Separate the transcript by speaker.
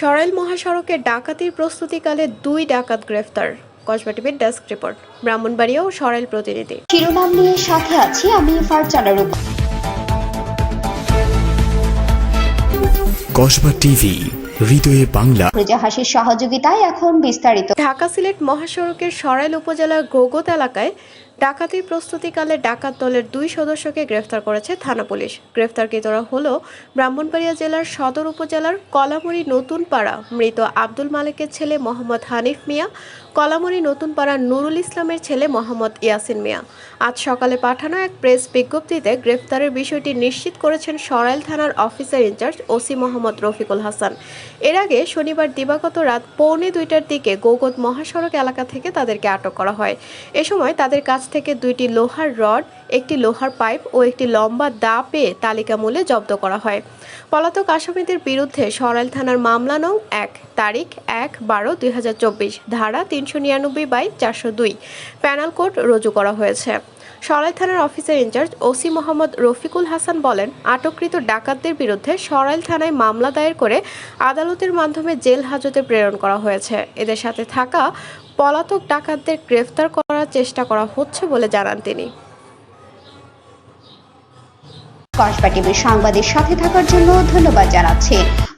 Speaker 1: সরাইল মহাসড়কে ডাকাতির প্রস্তুতিকালে দুই ডাকাত গ্রেফতার। কসবা টিভির ডেস্ক রিপোর্ট, ব্রাহ্মণবাড়িয়া ও সরাইল প্রতিনিধি।
Speaker 2: শিরোনাম নিয়ে সাথে আছি আমি ফারজানা রূপ
Speaker 3: কসবা টিভি হৃদয়ে বাংলা।
Speaker 2: সহযোগিতায় এখন বিস্তারিত।
Speaker 1: ঢাকা সিলেট মহাসড়কের সরাইল উপজেলার গোগত এলাকায় ডাকাতির প্রস্তুতিকালে ডাকাত দলের দুই সদস্যকে গ্রেফতার করেছে থানা পুলিশ। গ্রেফতারকৃতরা হল ব্রাহ্মণবাড়িয়া জেলার সদর উপজেলার কলামুড়ি নতুন পাড়া মৃত আব্দুল মালিকের ছেলে মোহাম্মদ হানিফ মিয়া কলামুড়ি নতুন পাড়া নুরুল ইসলামের ছেলে মোহাম্মদ ইয়াসিন মিয়া। আজ সকালে পাঠানো এক প্রেস বিজ্ঞপ্তিতে গ্রেফতারের বিষয়টি নিশ্চিত করেছেন সরাইল থানার officer in charge OC Mohammad Rafiqul Hasan. এর আগে শনিবার দিবাগত রাত পৌনে দুইটার দিকে গৌগত মহাসড়ক এলাকা থেকে তাদেরকে আটক করা হয়। এ সময় তাদের কাছ থেকে দুইটি লোহার রড, একটি লোহার পাইপ ও একটি লম্বা দা পেয়ে তালিকা মূলে জব্দ করা হয়। পলাতক আসামিদের বিরুদ্ধে সরাইল থানার মামলা নং এক। তারিখ এক বারো দুই ধারা তিনশো নিরানব্বই বাই চারশো দুই। প্যানাল কোড রুজু করা হয়েছে। সরাইল থানার officer in charge OC Mohammad Rafiqul Hasan বলেন, আটককৃত ডাকাতদের বিরুদ্ধে সরাইল থানায় মামলা দায়ের করে আদালতের মাধ্যমে জেল হাজতে প্রেরণ করা হয়েছে। এদের সাথে থাকা পলাতক ডাকাতদের গ্রেফতার করার চেষ্টা করা হচ্ছে বলে জানান তিনি।
Speaker 2: কসবা টিভির সংবাদের সাথে থাকার জন্য ধন্যবাদ জানাচ্ছি।